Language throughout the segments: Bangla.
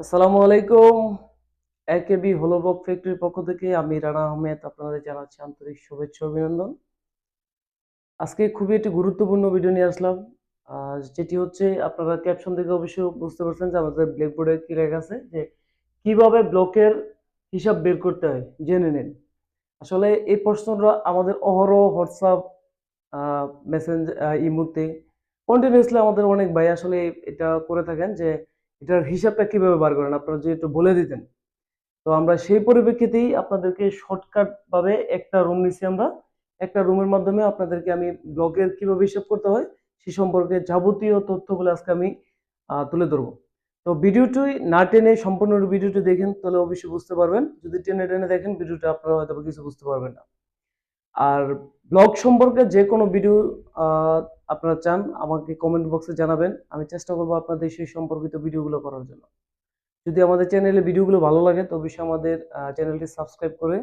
আসসালামু আলাইকুম। একেবি হলোবক ফ্যাক্টরির পক্ষ থেকে আমি রানা আহমেদ, আপনাদের জানাচ্ছি আন্তরিক শুভেচ্ছা অভিনন্দন। আজকে খুবই একটি গুরুত্বপূর্ণ ভিডিও নিয়ে আসলাম। যেটি হচ্ছে, আপনারা ক্যাপশন থেকে অবশ্যই বুঝতে পারছেন যে আমাদের ব্ল্যাকবোর্ডে কি লেখা আছে, যে কীভাবে ব্লকের হিসাব বের করতে হয়, জেনে নিন। আসলে এই প্রশ্নটা আমাদের অহরহ হোয়াটসঅ্যাপ মেসেঞ্জ ইমুতে কন্টিনিউসলি আমাদের অনেক ভাই আসলে এটা করে থাকেন যে এটার হিসাবটা কীভাবে বার করেন? আপনারা যদি একটু বলে দিতেন। তো আমরা সেই পরিপ্রেক্ষিতেই আপনাদেরকে শর্টকাট ভাবে একটা রুম নিছি আমরা। একটা রুমের মাধ্যমে আপনাদেরকে আমি ব্লগের কীভাবে হিসাব করতে হয়, সে সম্পর্কে যাবতীয় তথ্যগুলো আজকে আমি তুলে ধরবো। তো ভিডিওটি না টেনে, সম্পূর্ণ ভিডিওটি দেখেন, তাহলে অবশ্যই বুঝতে পারবেন। যদি টেনে টেনে দেখেন, ভিডিওটা আপনারা হয়তো কিছু বুঝতে পারবেন না। আর ব্লগ সম্পর্কে যে কোনো ভিডিও আপনারা চান, আমাকে কমেন্ট বক্সে জানাবেন। আমি চেষ্টা করব আপনাদের সেই সম্পর্কিত ভিডিওগুলো করার জন্য। যদি আমাদের চ্যানেলে ভিডিওগুলো ভালো লাগে, তো অবশ্যই আমাদের চ্যানেলটি সাবস্ক্রাইব করে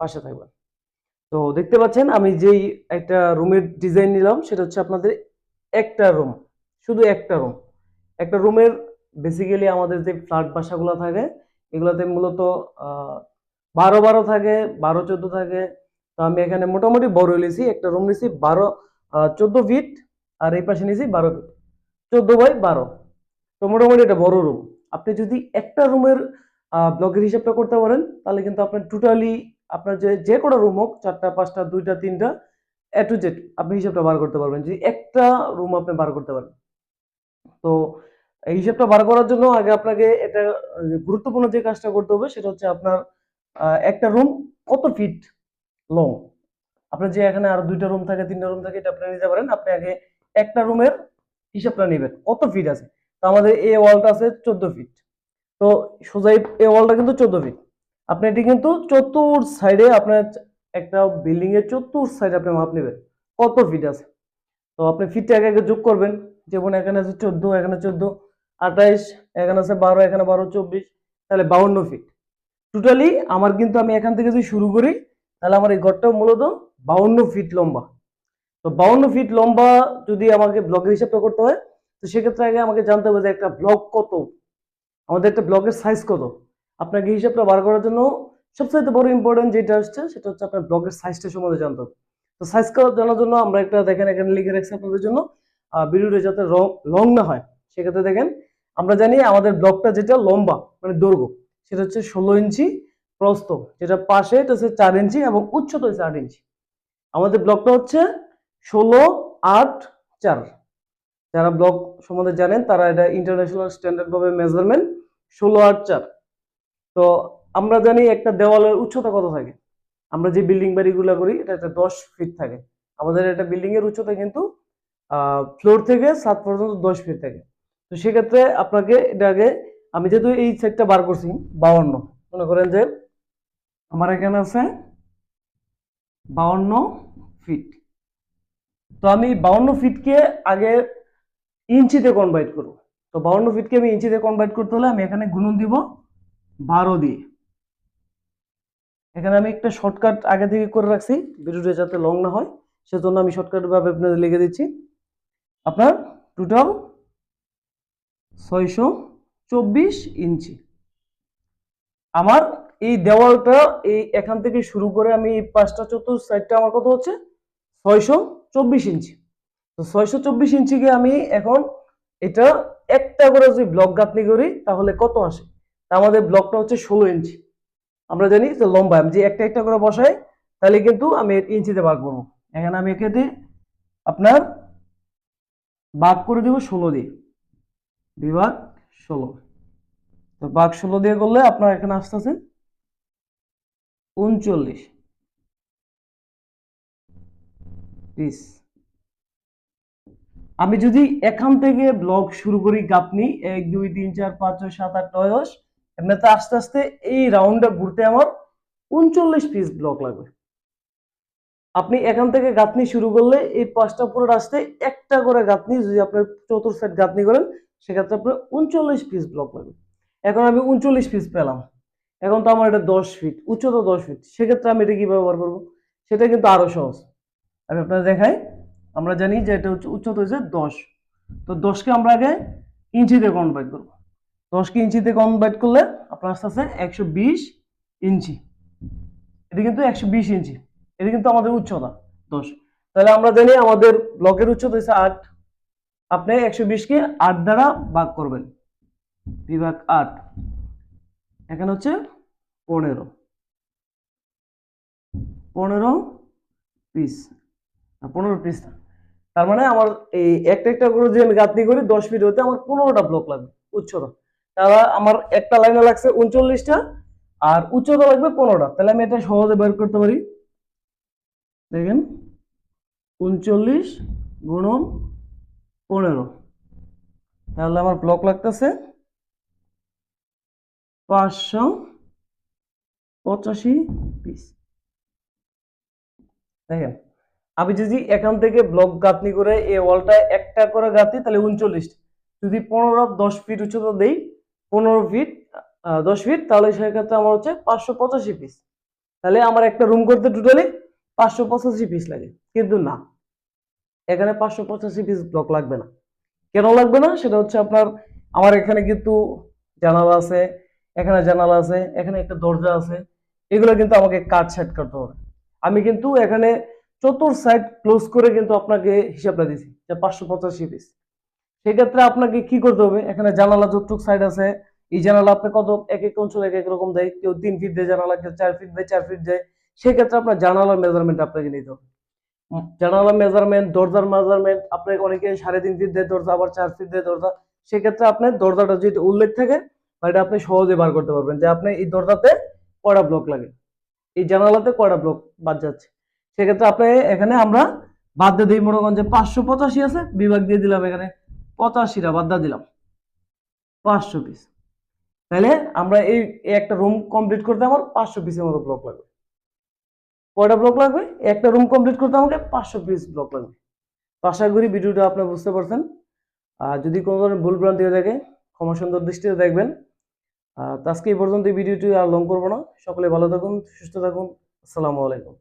পাশে থাকবেন। তো দেখতে পাচ্ছেন, আমি যেই একটা রুমের ডিজাইন নিলাম, সেটা হচ্ছে আপনাদের একটা রুম শুধু একটা রুম একটা রুমের বেসিক্যালি আমাদের যে ফ্ল্যাট বাসাগুলো থাকে, এগুলোতে মূলত বারো বারো থাকে, বারো চোদ্দ থাকে তো আমি এখানে মোটামুটি বড় নিয়েছি একটা রুম নিয়েছি বারো চোদ্দ ফিট আর এই পাশে নিয়েছি বারো ফিট চোদ্দ বাই বারো। তো মোটামুটি এটা বড় রুম আপনি যদি একটা রুমের ব্লকের হিসাবটা করতে পারেন, তাহলে কিন্তু আপনার টোটালি আপনার যে যে কোনো রুম হোক, চারটা, পাঁচটা, দুইটা, তিনটা এ টু জেড আপনি হিসাবটা বার করতে পারবেন। যদি একটা রুম আপনি বার করতে পারেন। তো এই হিসাবটা বার করার জন্য আগে আপনাকে এটা গুরুত্বপূর্ণ যে কাজটা করতে হবে, সেটা হচ্ছে আপনার একটা রুম কত ফিট লং আপনার যে এখানে আরও দুইটা রুম থাকে, তিনটা রুম থাকে, এটা আপনি নিতে পারেন। আপনি আগে একটা রুমের হিসাবটা নেবেন, কত ফিট আছে? তো আমাদের এ ওয়ালটা আছে চোদ্দ ফিট তো সোজাই এ ওয়ালটা কিন্তু চোদ্দ ফিট আপনি এটি কিন্তু চতুর সাইডে আপনার একটা বিল্ডিং এর চতুর সাইডে আপনি মাপ নেবেন, কত ফিট আছে? তো আপনি ফিটটা আগে আগে যোগ করবেন, যেমন এখানে আছে চোদ্দ, এখানে চোদ্দ, আঠাইশ, এখানে আছে বারো, এখানে বারো, চব্বিশ, তাহলে বাউন্ন ফিট টোটালি আমার কিন্তু আমি এখান থেকে যদি শুরু করি তাহলে আমার এই ঘরটা মূলত বাউন্ন ফিট লম্বা। তো বাউন্ন ফিট লম্বা যদি আমাকে ব্লকের হিসাবটা করতে হয়, তো সেক্ষেত্রে আগে আমাকে জানতে হবে যে একটা ব্লক কত? আমাদের একটা ব্লকের সাইজ কত? আপনাকে হিসাবটা বার করার জন্য সবচেয়ে বড় ইম্পর্টেন্ট যেটা হচ্ছে সেটা হচ্ছে আপনার ব্লকের সাইজটা সম্বন্ধে জানতে হবে। তো সাইজ জানার জন্য আমরা একটা দেখেন, এখানে লিখে রাখছি আপনাদের জন্য। ভিডিওটা যাতে লং না হয়, সেক্ষেত্রে দেখেন, আমরা জানি আমাদের ব্লকটা যেটা লম্বা মানে দৈর্ঘ্য, সেটা হচ্ছে ষোলো ইঞ্চি। প্রস্থ, যেটা পাশে এটা হচ্ছে চার ইঞ্চি এবং উচ্চতা হচ্ছে আট ইঞ্চি। আমাদের ব্লকটা হচ্ছে ষোলো আট চার। যারা ব্লক সম্বন্ধে জানেন, তারা এটা ইন্টারন্যাশনাল স্ট্যান্ডার্ড ভাবে মেজারমেন্ট ষোলো আট চার। তো আমরা জানি একটা দেওয়ালের উচ্চতা কত থাকে। আমরা যে বিল্ডিং বাড়িগুলো করি, এটা একটা দশ ফিট থাকে। আমাদের একটা বিল্ডিং এর উচ্চতা কিন্তু ফ্লোর থেকে সাত পর্যন্ত দশ ফিট থাকে। তো সেক্ষেত্রে আপনাকে এটা আগে, আমি যেহেতু এই সেটটা বার করছি, বাউন্ন, মনে করেন যে আমার এখানে আছে বাউন্ন ফিট তো আমি বাউন্ন ফিটকে আগে ইঞ্চিতে কনভার্ট করব। তো বাউন্ন ফিটকে আমি ইঞ্চিতে কনভার্ট করতে হলে আমি এখানে গুণন দিব বারো দিয়ে। এখানে আমি একটা শর্টকাট আগে থেকে করে রাখছি, ভিডিওটা যাতে লং না হয়, সেজন্য আমি শর্টকাট ভাবে আপনাদের লিখে দিচ্ছি। আপনার টোটাল ছয়শো চব্বিশ ইঞ্চি। আমার এই দেওয়ালটা এই এখান থেকে শুরু করে আমি এই পাঁচটা চতুর সাইডটা আমার কত হচ্ছে? ছয়শো চব্বিশ ইঞ্চি। তো ছয়শো চব্বিশ ইঞ্চিকে আমি এখন এটা একটা করে যদি ব্লক গাঁথনি করি, তাহলে কত আসে? তা আমাদের ব্লকটা হচ্ছে ষোলো ইঞ্চি। আমরা জানি যে লম্বা, আমি যে একটা একটা করে বসাই, তাহলে কিন্তু আমি ইঞ্চিতে ভাগ করব। এখানে আমি এখানে আপনার ভাগ করে দিব ষোলো দিয়ে। বিভাগ ষোলো। তো ভাগ ষোলো দিয়ে করলে আপনার এখানে আসতে আছে উনচল্লিশ। পিস আমি যদি এখান থেকে ব্লগ শুরু করি, গাপনি, এক, দুই, তিন, চার, পাঁচ, ছয়, সাত, আট, নয়, দশ, এমনিতে আস্তে আস্তে এই রাউন্ডটা ঘুরতে আমার উনচল্লিশ পিস ব্লক লাগবে। আপনি এখান থেকে গাঁথনি শুরু করলে এই পাঁচটা পুরো আসতে একটা করে গাঁথনি যদি আপনার চতুর্থ সাইড গাঁথনি করেন, সেক্ষেত্রে আপনার উনচল্লিশ পিস ব্লক লাগবে। এখন আমি উনচল্লিশ পিস পেলাম। এখন তো আমার এটা দশ ফিট উচ্চতা দশ ফিট সেক্ষেত্রে আমি এটা কি ব্যবহার করব? সেটা কিন্তু আরও সহজ। আমি আপনাদের দেখাই, আমরা জানি যে এটা হচ্ছে উচ্চতা হচ্ছে দশ। তো দশকে আমরা আগে ইঞ্চিতে কনভার্ট করব। দশকে ইঞ্চিতে কনভার্ট করলে আপনার আস্তে আস্তে একশো বিশ ইঞ্চি। এটা কিন্তু একশো বিশ ইঞ্চি। এটা কিন্তু আমাদের উচ্চতা, দশ। তাহলে আমরা জানি আমাদের ব্লকের উচ্চতা হচ্ছে আট। আপনি একশো বিশকে আট দ্বারা ভাগ করবেন। বিভাগ আট। এখানে হচ্ছে পনেরো। পনেরো পিস পনেরো পিস তার মানে আমার এই একটা একটা করে যে আমি গাঁথনি করি, দশ ফিট হতে আমার পনেরোটা ব্লক লাগবে, উচ্চতা। তাহলে আমার একটা লাইনে লাগছে উনচল্লিশটা আর উচ্চতা লাগবে পনেরোটা। তাহলে আমি এটা সহজে বের করতে পারি। দেখেন, উনচল্লিশ গুণন পনেরো। তাহলে আমার ব্লক লাগতেছে পাঁচশো পঁচাশি পিস। আমি যদি এখান থেকে ব্লক গাঁথনি করে এই ওয়ালটা একটা করে গাঁথি, তাহলে উনচল্লিশ। যদি পনেরো, দশ ফিট উচ্চতা দেই, পনেরো ফিট দশ ফিট, তাহলে সেক্ষেত্রে আমার হচ্ছে পাঁচশো পঁচাশি পিস। তাহলে আমার একটা রুম করতে টোটালি পাঁচশো পঁচাশি পিস লাগে। কিন্তু না, এখানে পাঁচশো পঁচাশি পিস ব্লক লাগবে না। কেন লাগবে না? সেটা হচ্ছে আপনার, আমার এখানে কিন্তু জানালা আছে এখানে জানালা আছে এখানে একটা দরজা আছে এগুলো কিন্তু আমাকে কাট সেট করতে হবে। আমি কিন্তু এখানে চতুর সাইড ক্লোজ করে কিন্তু আপনাকে হিসাবটা দিছি যে পাঁচশো পঁচাশি পিস সেক্ষেত্রে আপনাকে কি করতে হবে? এখানে জানালা যতটুক সাইড আছে এই জানালা আপনি কত এক এক অঞ্চলে এক এক রকম দেয় কেউ তিন ফিট দেয় জানালা কেউ চার ফিট দেয় চার ফিট দেয় সেক্ষেত্রে আপনার জানালার মেজারমেন্ট আপনাকে নিতে হবে। উম, জানালার মেজারমেন্ট দরজার মেজারমেন্ট আপনাকে অনেকে সাড়ে তিন ফিট দেয় দরজা আবার চার ফিট দেয় দরজা সেক্ষেত্রে আপনার দরজাটা যদি উল্লেখ থাকে বা এটা আপনি সহজে বার করতে পারবেন যে আপনি এই দরজাতে কয়টা ব্লক লাগে, এই জানালাতে কয়টা ব্লক বাদ যাচ্ছে। সেক্ষেত্রে আপনি এখানে আমরা বাদ দিয়ে দিই, মনে যে পাঁচশো পঁচাশি আছে, বিভাগ দিয়ে দিলাম এখানে পঁচাশিটা, বাদ দিলাম। পাঁচশো পিস তাহলে আমরা এই একটা রুম কমপ্লিট করতে আমার পাঁচশো পিসের মতো ব্লক লাগবে। কয়টা ব্লক লাগবে? একটা রুম কমপ্লিট করতে আমাকে পাঁচশো পিস ব্লক লাগবে। তো আশা করি ভিডিওটা আপনি বুঝতে পারছেন। আর যদি কোনো ধরনের ভুল ভ্রান্তি হয়ে থাকে, ক্ষমা সুন্দর দৃষ্টিতে দেখবেন। আজকে এই পর্যন্ত ভিডিওটি আর লং করব না। সকলে ভালো থাকুন, সুস্থ থাকুন। আসসালামু আলাইকুম।